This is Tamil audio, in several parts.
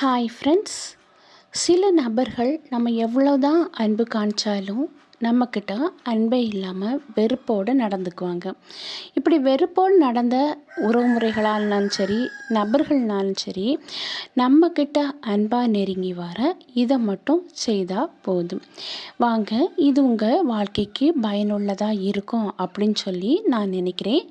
ஹாய் ஃப்ரெண்ட்ஸ் சில நபர்கள் நம்ம எவ்வளோ தான் அன்பு காமிச்சாலும் நம்மக்கிட்ட அன்பே இல்லாமல் வெறுப்போடு நடந்துக்குவாங்க. இப்படி வெறுப்போடு நடந்த உறவுமுறைகளானாலும் சரி நபர்கள்னாலும் சரி நம்மக்கிட்ட அன்பாக நெருங்கி வர இதை மட்டும் செய்தால் போதும். வாங்க இது உங்கள் வாழ்க்கைக்கு பயனுள்ளதாக இருக்கும் அப்படின்னு சொல்லி நான் நினைக்கிறேன்.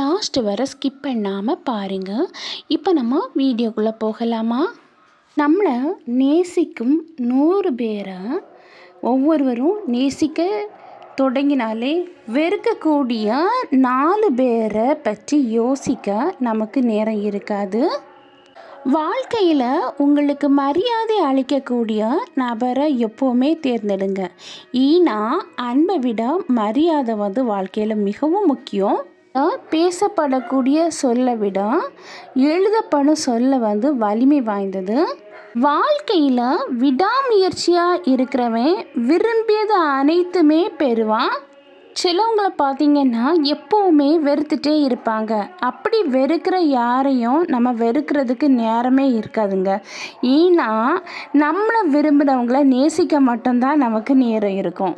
லாஸ்ட் வர ஸ்கிப் பண்ணாமல் பாருங்கள் இப்போ நம்ம வீடியோக்குள்ளே போகலாமா? நம்மளை நேசிக்கும் நூறு பேரை ஒவ்வொருவரும் நேசிக்க தொடங்கினாலே வெறுக்கக்கூடிய நாலு பேரை பற்றி யோசிக்க நமக்கு நேரம் இருக்காது. வாழ்க்கையில் உங்களுக்கு மரியாதை அளிக்கக்கூடிய நபரை எப்போவுமே தேர்ந்தெடுங்க. ஈனா அன்பை விட மரியாதை வந்து வாழ்க்கையில் மிகவும் முக்கியம். பேசப்படக்கூடிய சொல்லை விட எழுதப்படும் சொல்ல வந்து வலிமை வாய்ந்தது. வாழ்க்கையில் விடாமுயற்சியாக இருக்கிறவன் விரும்பியது அனைத்துமே பெறுவான். சிலவங்களை பார்த்தீங்கன்னா எப்போவுமே வெறுத்துட்டே இருப்பாங்க. அப்படி வெறுக்கிற யாரையும் நம்ம வெறுக்கிறதுக்கு நேரமே இருக்காதுங்க. ஏன்னா நம்மளை விரும்புகிறவங்கள நேசிக்க மட்டும்தான் நமக்கு நேரம் இருக்கும்.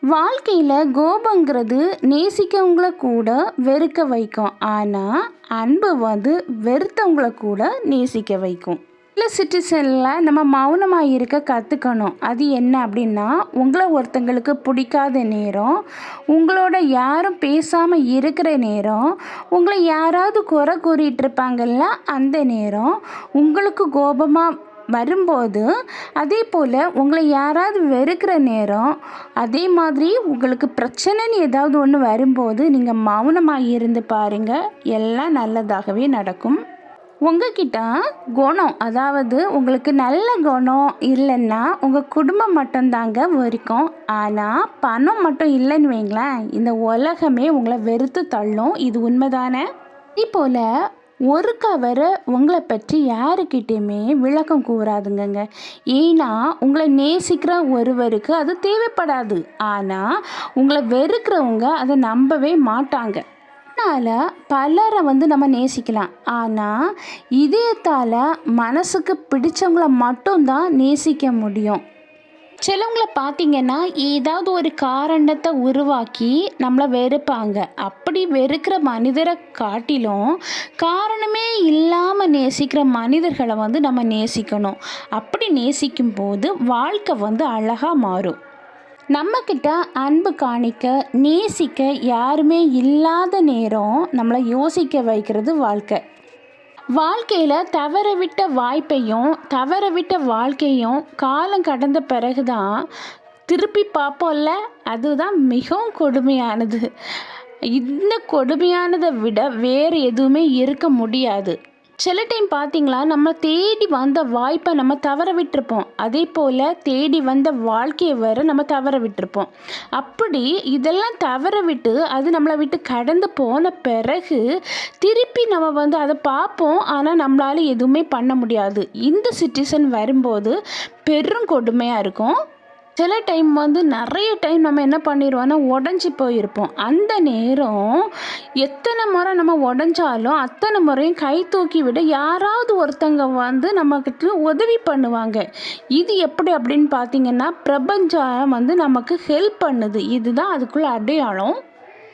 வாழ்க்கையில் கோபங்கிறது நேசிக்கவங்கள கூட வெறுக்க வைக்கும். ஆனால் அன்பு வந்து வெறுத்தவங்கள கூட நேசிக்க வைக்கும். சில சிட்டிசனில் நம்ம மௌனமாக இருக்க கற்றுக்கணும் அது என்ன அப்படின்னா உங்களை ஒருத்தங்களுக்கு பிடிக்காத நேரம் உங்களோட யாரும் பேசாமல் இருக்கிற நேரம் உங்களை யாராவது குறை கூறிகிட்டு இருப்பாங்கல்ல அந்த நேரம் உங்களுக்கு கோபமாக வரும்போது அதே போல் உங்களை யாராவது வெறுக்கிற நேரம் அதே மாதிரி உங்களுக்கு பிரச்சனைன்னு ஏதாவது ஒன்று வரும்போது நீங்கள் மௌனமாக இருந்து பாருங்கள் எல்லாம் நல்லதாகவே நடக்கும். உங்ககிட்ட குணம் அதாவது உங்களுக்கு நல்ல குணம் இல்லைன்னா உங்கள் குடும்பம் மட்டும்தாங்க வரைக்கும் ஆனால் பணம் மட்டும் இல்லைன்னு வைங்களேன் இந்த உலகமே உங்களை வெறுத்து தள்ளும். இது உண்மைதானே? இதே ஒரு கவரை உங்களை பற்றி யாருக்கிட்டேயுமே விளக்கம் கூறாதுங்கங்க. ஏன்னா உங்களை நேசிக்கிற ஒருவருக்கு அது தேவைப்படாது. ஆனால் உங்களை வெறுக்கிறவங்க அதை நம்பவே மாட்டாங்க. அதனால் பலரை வந்து நம்ம நேசிக்கலாம். ஆனால் இதயத்தால் மனசுக்கு பிடிச்சவங்கள மட்டும்தான் நேசிக்க முடியும். சிலவங்கள பார்த்தீங்கன்னா ஏதாவது ஒரு காரணத்தை உருவாக்கி நம்மளை வெறுப்பாங்க. அப்படி வெறுக்கிற மனிதரை காட்டிலும் காரணமே இல்லாமல் நேசிக்கிற மனிதர்களை வந்து நம்ம நேசிக்கணும். அப்படி நேசிக்கும் போது வாழ்க்கை வந்து அழகாக மாறும். நம்மக்கிட்ட அன்பு காணிக்க நேசிக்க யாருமே இல்லாத நேரம் நம்மளை யோசிக்க வைக்கிறது வாழ்க்கை. வாழ்க்கையில் தவற விட்ட வாய்ப்பையும் தவற விட்ட வாழ்க்கையும் காலம் கடந்த பிறகு தான் திருப்பி பார்ப்போம்ல? அதுதான் மிகவும் கொடுமையானது. இந்த கொடுமையானதை விட வேறு எதுவுமே இருக்க முடியாது. சில டைம் பார்த்தீங்களா நம்ம தேடி வந்த வாய்ப்பை நம்ம தவற விட்டுருப்போம். அதே போல் தேடி வந்த வாழ்க்கையை வர நம்ம தவற விட்டுருப்போம். அப்படி இதெல்லாம் தவற விட்டு அது நம்மளை விட்டு கடந்து போன பிறகு திருப்பி நம்ம வந்து அதை பார்ப்போம். ஆனால் நம்மளால் எதுவுமே பண்ண முடியாது. இந்த சுச்சுவேஷன் வரும்போது பெரும் கொடுமையாக இருக்கும். சில டைம் வந்து நிறைய டைம் நம்ம என்ன பண்ணிடுவோம்னா உடஞ்சி போயிருப்போம். அந்த நேரம் எத்தனை முறை நம்ம உடஞ்சாலும் அத்தனை முறையும் கை தூக்கி விட யாராவது ஒருத்தங்க வந்து நம்மக்கிட்ட உதவி பண்ணுவாங்க. இது எப்படி அப்படின்னு பார்த்தீங்கன்னா பிரபஞ்சம் வந்து நமக்கு ஹெல்ப் பண்ணுது. இதுதான் அதுக்குள்ள அடையாளம்.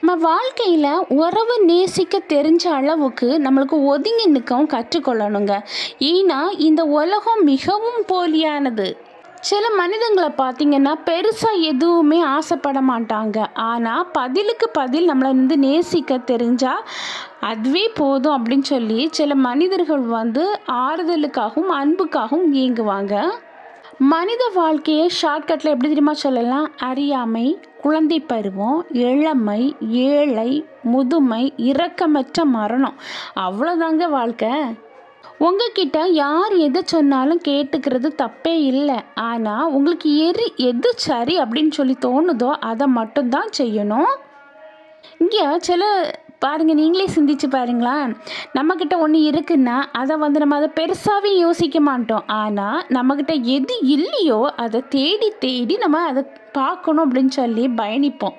நம்ம வாழ்க்கையில் உறவு நேசிக்க தெரிஞ்ச அளவுக்கு நம்மளுக்கு ஒதுங்கி நிற்கவும் கற்றுக்கொள்ளணுங்க. ஏன்னா இந்த உலகம் மிகவும் போலியானது. சில மனிதங்களை பார்த்திங்கன்னா பெருசாக எதுவுமே ஆசைப்பட மாட்டாங்க. ஆனால் பதிலுக்கு பதில் நம்மளை வந்து நேசிக்க தெரிஞ்சால் அதுவே போதும் அப்படின்னு சொல்லி சில மனிதர்கள் வந்து ஆறுதலுக்காகவும் அன்புக்காகவும் இயங்குவாங்க. மனித வாழ்க்கையை ஷார்ட்கட்டில் எப்படி தெரியுமா சொல்லலாம்? அறியாமை குழந்தை பருவம் இளமை ஏழை முதுமை இரக்கமற்ற மரணம். அவ்வளோதாங்க வாழ்க்கை. உங்ககிட்ட யார் எதை சொன்னாலும் கேட்டுக்கிறது தப்பே இல்லை. ஆனால் உங்களுக்கு எரி எது சரி அப்படின்னு சொல்லி தோணுதோ அதை மட்டும்தான் செய்யணும். இங்கே சில பாருங்கள் நீங்களே சிந்திச்சு பாருங்களேன் நம்மக்கிட்ட ஒன்று இருக்குன்னா அதை வந்து நம்ம அதை பெருசாகவே யோசிக்க மாட்டோம். ஆனால் நம்மக்கிட்ட எது இல்லையோ அதை தேடி தேடி நம்ம அதை பார்க்கணும் அப்படின்னு சொல்லி பயணிப்போம்.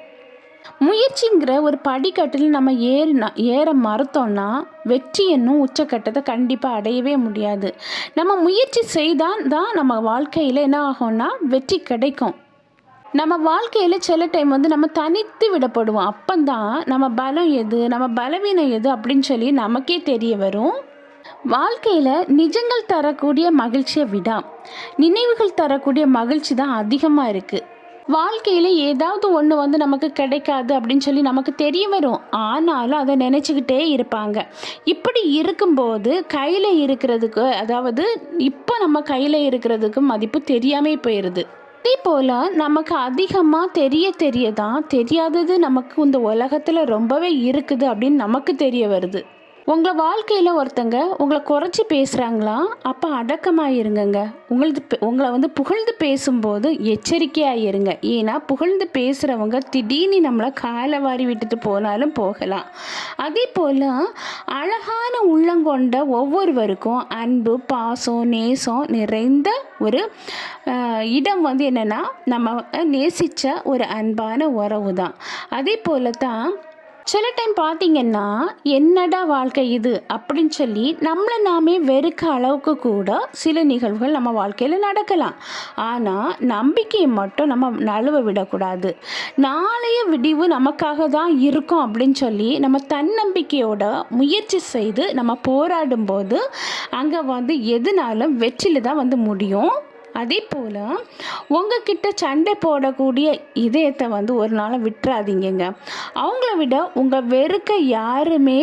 முயற்சிங்கிற ஒரு படிக்கட்டில் நம்ம ஏறினா ஏற மறுத்தோம்னா வெற்றி என்னும் உச்சக்கட்டத்தை கண்டிப்பாக அடையவே முடியாது. நம்ம முயற்சி செய்தால் தான் நம்ம வாழ்க்கையில் என்ன ஆகும்னா வெற்றி கிடைக்கும். நம்ம வாழ்க்கையில் சில டைம் வந்து நம்ம தனித்து விடப்படுவோம். அப்போந்தான் நம்ம பலம் எது நம்ம பலவீனம் எது அப்படின்னு சொல்லி நமக்கே தெரிய வரும். வாழ்க்கையில் நிஜங்கள் தரக்கூடிய மகிழ்ச்சியை விடா. நினைவுகள் தரக்கூடிய மகிழ்ச்சி தான் அதிகமாக இருக்குது வாழ்க்கையில் ஏதாவது ஒன்று வந்து நமக்கு கிடைக்காது அப்படின்னு சொல்லி நமக்கு தெரிய வரும். ஆனாலும் அதை நினச்சிக்கிட்டே இருப்பாங்க. இப்படி இருக்கும்போது கையில் இருக்கிறதுக்கு அதாவது இப்போ நம்ம கையில் இருக்கிறதுக்கு மதிப்பு தெரியாமே போயிடுது அதே போல் நமக்கு அதிகமாக தெரிய தெரிய தான் தெரியாதது நமக்கு இந்த உலகத்தில் ரொம்பவே இருக்குது அப்படின்னு நமக்கு தெரிய வருது. உங்களை வாழ்க்கையில் ஒருத்தங்க உங்களை குறைச்சி பேசுகிறாங்களா அப்போ அடக்கமாக இருங்கங்க உங்களது பே- உங்களை வந்து புகழ்ந்து பேசும்போது எச்சரிக்கையாக இருங்க. ஏன்னா புகழ்ந்து பேசுகிறவங்க திடீர்னு நம்மளை காலை வாரி விட்டுட்டு போனாலும் போகலாம். அதே போல் அழகான உள்ளங்கொண்ட ஒவ்வொருவருக்கும் அன்பு பாசம் நேசம் நிறைந்த ஒரு இடம் வந்து என்னென்னா நம்ம நேசித்த ஒரு அன்பான உறவு தான் அதே போல தான் சில டைம் பார்த்தீங்கன்னா என்னடா வாழ்க்கை இது அப்படின்னு சொல்லி நம்மளை நாமே வெறுக்க அளவுக்கு கூட சில நிகழ்வுகள் நம்ம வாழ்க்கையில் நடக்கலாம். ஆனால் நம்பிக்கையை மட்டும் நம்ம நழுவ விடக்கூடாது. நாளைய விடிவு நமக்காக தான் இருக்கும் அப்படின்னு சொல்லி நம்ம தன்னம்பிக்கையோட முயற்சி செய்து நம்ம போராடும்போது அங்கே வந்து எதுனாலும் வெற்றியில் தான் வந்து முடியும். அதே போல் உங்ககிட்ட சண்டை போடக்கூடிய இதயத்தை வந்து ஒரு நாள் விட்டுறாதீங்கங்க. அவங்கள விட உங்கள் வெறுக்க யாருமே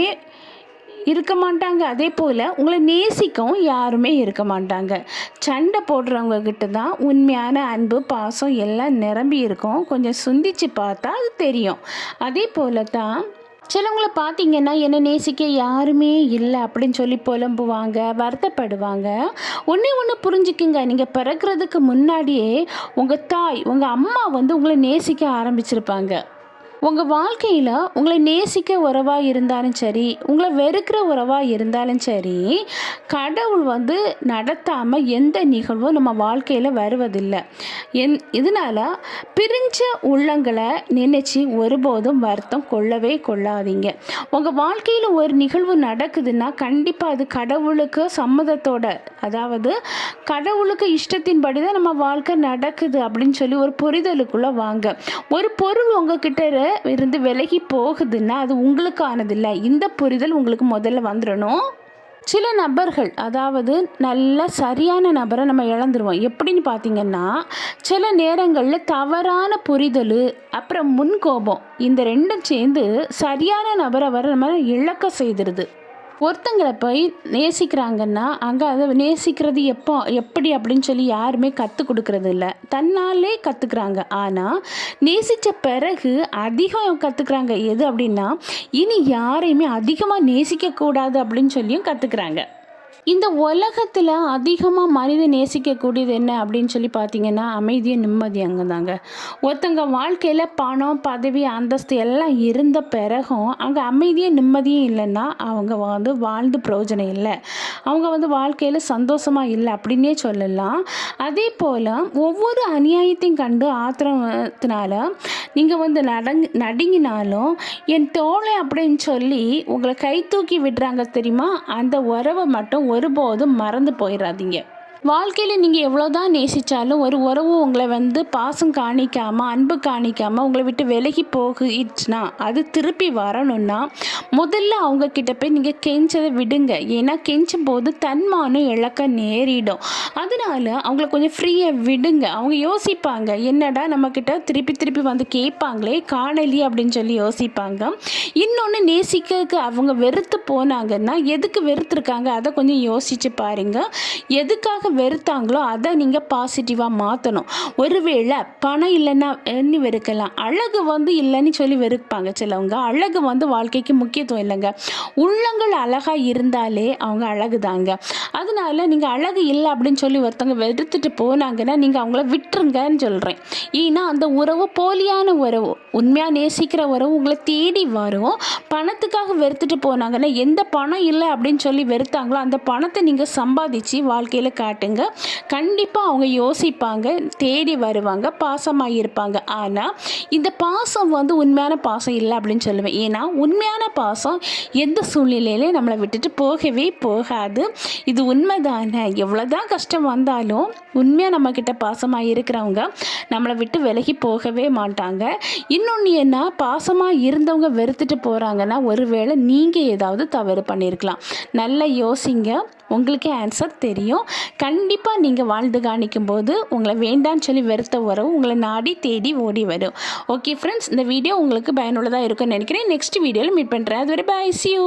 இருக்க மாட்டாங்க. அதே போல் உங்களை நேசிக்கவும் யாருமே இருக்க மாட்டாங்க. சண்டை போடுறவங்க கிட்ட தான் உண்மையான அன்பு பாசம் எல்லாம் நிரம்பி இருக்கும். கொஞ்சம் சிந்திச்சு பார்த்தா அது தெரியும். அதே போல் தான் சிலவங்கள பார்த்தீங்கன்னா என்னை நேசிக்க யாருமே இல்லை அப்படின்னு சொல்லி புலம்புவாங்க வருத்தப்படுவாங்க. ஒன்றே ஒன்று புரிஞ்சுக்குங்க. நீங்கள் பிறக்கிறதுக்கு முன்னாடியே உங்கள் தாய் உங்கள் அம்மா வந்து உங்களை நேசிக்க ஆரம்பிச்சிருப்பாங்க. உங்கள் வாழ்க்கையில் உங்களை நேசிக்க உறவாக இருந்தாலும் சரி உங்களை வெறுக்கிற உறவாக இருந்தாலும் சரி கடவுள் வந்து நடத்தாமல் எந்த நிகழ்வும் நம்ம வாழ்க்கையில் வருவதில்லை. என் இதனால் பிரிஞ்ச உள்ளங்களை நினச்சி ஒருபோதும் வருத்தம் கொள்ளவே கொள்ளாதீங்க. உங்கள் வாழ்க்கையில் ஒரு நிகழ்வு நடக்குதுன்னா கண்டிப்பாக அது கடவுளுக்கு சம்மதத்தோட அதாவது கடவுளுக்கு இஷ்டத்தின்படி தான் நம்ம வாழ்க்கை நடக்குது அப்படின்னு சொல்லி ஒரு புரிதலுக்குள்ளே வாங்க. ஒரு பொருள் உங்ககிட்ட இரு- இருந்து விலகி போகுதுன்னா அது உங்களுக்கானதில்லை. இந்த புரிதல் உங்களுக்கு முதல்ல வந்துடணும் சில நபர்கள் அதாவது நல்ல சரியான நபரை நம்ம இழந்துருவோம். எப்படின்னு பார்த்தீங்கன்னா சில நேரங்களில் தவறான புரிதல் அப்புறம் முன்கோபம் இந்த ரெண்டும் சேர்ந்து சரியான நபரை வர நம்ம இழக்க செய்திருது. ஒருத்தங்களை போய் நேசிக்கிறாங்கன்னா அங்கே அதை நேசிக்கிறது எப்போ எப்படி அப்படின்னு சொல்லி யாருமே கற்றுக் கொடுக்கறது இல்லை. தன்னாலே கற்றுக்குறாங்க ஆனால் நேசித்த பிறகு அதிகம் கற்றுக்குறாங்க எது அப்படின்னா இனி யாரையுமே அதிகமாக நேசிக்கக்கூடாது அப்படின்னு சொல்லியும் கற்றுக்குறாங்க இந்த உலகத்தில் அதிகமாக மனிதன் நேசிக்கக்கூடியது என்ன அப்படின்னு சொல்லி பார்த்தீங்கன்னா அமைதியும் நிம்மதி அங்கே தாங்க ஒருத்தங்க வாழ்க்கையில் பணம் பதவி அந்தஸ்து எல்லாம் இருந்த பிறகும் அங்கே அமைதியும் நிம்மதியும் இல்லைன்னா அவங்க வந்து வாழ்ந்து பிரயோஜனம் இல்லை. அவங்க வந்து வாழ்க்கையில் சந்தோஷமாக இல்லை அப்படின்னே சொல்லலாம். அதே போல் ஒவ்வொரு அநியாயத்தையும் கண்டு ஆத்திரத்தினால நீங்கள் வந்து நடங் நடுங்கினாலும் என் தோளை அப்படின்னு சொல்லி உங்களை கை தூக்கி விடுறாங்க தெரியுமா? அந்த உறவை மட்டும் ஒருபோதும் மறந்து போயிடாதீங்க வாழ்க்கையில் நீங்கள் எவ்வளோ தான் நேசித்தாலும் ஒரு உறவு உங்களை வந்து பாசம் காணிக்காமல் அன்பு காணிக்காமல் உங்களை விட்டு விலகி போகிடுச்சுன்னா அது திருப்பி வரணும்னா முதல்ல அவங்க கிட்ட போய் நீங்கள் கெஞ்சதை விடுங்க. ஏன்னா கெஞ்சும் போது தன்மானம் இழக்க நேரிடும். அதனால அவங்கள கொஞ்சம் ஃப்ரீயாக விடுங்க. அவங்க யோசிப்பாங்க என்னடா நம்மக்கிட்ட திருப்பி திருப்பி வந்து கேட்பாங்களே காணலி அப்படின்னு சொல்லி யோசிப்பாங்க. இன்னொன்று நேசிக்கிறதுக்கு அவங்க வெறுத்து போனாங்கன்னா எதுக்கு வெறுத்துருக்காங்க? அதை கொஞ்சம் யோசிச்சு பாருங்க. எதுக்காக வெறுத்தாங்களோ அதை நீங்கள் பாசிட்டிவாக மாற்றணும் ஒருவேளை பணம் இல்லைன்னா எண்ணி வெறுக்கலாம். அழகு வந்து இல்லைன்னு சொல்லி வெறுப்பாங்க சிலவங்க. அழகு வந்து வாழ்க்கைக்கு முக்கியத்துவம் இல்லைங்க. உள்ளங்கள் அழகாக இருந்தாலே அவங்க அழகு தாங்க அதனால நீங்கள் அழகு இல்லை அப்படின்னு சொல்லி ஒருத்தவங்க வெறுத்துட்டு போனாங்கன்னா நீங்கள் அவங்கள விட்டுருங்கன்னு சொல்கிறேன் ஏன்னா அந்த உறவு போலியான உறவு. உண்மையாக நேசிக்கிற உறவு உங்களை தேடி வரும். பணத்துக்காக வெறுத்துட்டு போனாங்கன்னா எந்த பணம் இல்லை அப்படின்னு சொல்லி வெறுத்தாங்களோ அந்த பணத்தை நீங்கள் சம்பாதிச்சு வாழ்க்கையில் காட்டு காட்டுங்க கண்டிப்பாக அவங்க யோசிப்பாங்க தேடி வருவாங்க பாசமாக இருப்பாங்க. ஆனால் இந்த பாசம் வந்து உண்மையான பாசம் இல்லை அப்படின்னு சொல்லுவேன். ஏன்னா உண்மையான பாசம் எந்த சூழ்நிலையிலையும் நம்மளை விட்டுட்டு போகவே போகாது. இது உண்மைதானே? எவ்வளோதான் கஷ்டம் வந்தாலும் உண்மையாக நம்மக்கிட்ட பாசமாக இருக்கிறவங்க நம்மளை விட்டு விலகி போகவே மாட்டாங்க. இன்னொன்று என்ன? பாசமாக இருந்தவங்க வெறுத்துட்டு போகிறாங்கன்னா ஒருவேளை நீங்கள் ஏதாவது தவறு பண்ணியிருக்கலாம் நல்லா யோசிங்க. உங்களுக்கே ஆன்சர் தெரியும். கண்டிப்பாக நீங்கள் வாழ்ந்து காணிக்கும் போது உங்களை வேண்டான்னு சொல்லி வெறுத்த உறவு உங்களை நாடி தேடி ஓடி வரும். ஓகே ஃப்ரெண்ட்ஸ் இந்த வீடியோ உங்களுக்கு பயனுள்ளதாக இருக்கும்னு நினைக்கிறேன். நெக்ஸ்ட் வீடியோவில் மீட் பண்ணுறேன் அது வரை பாய் சி யூ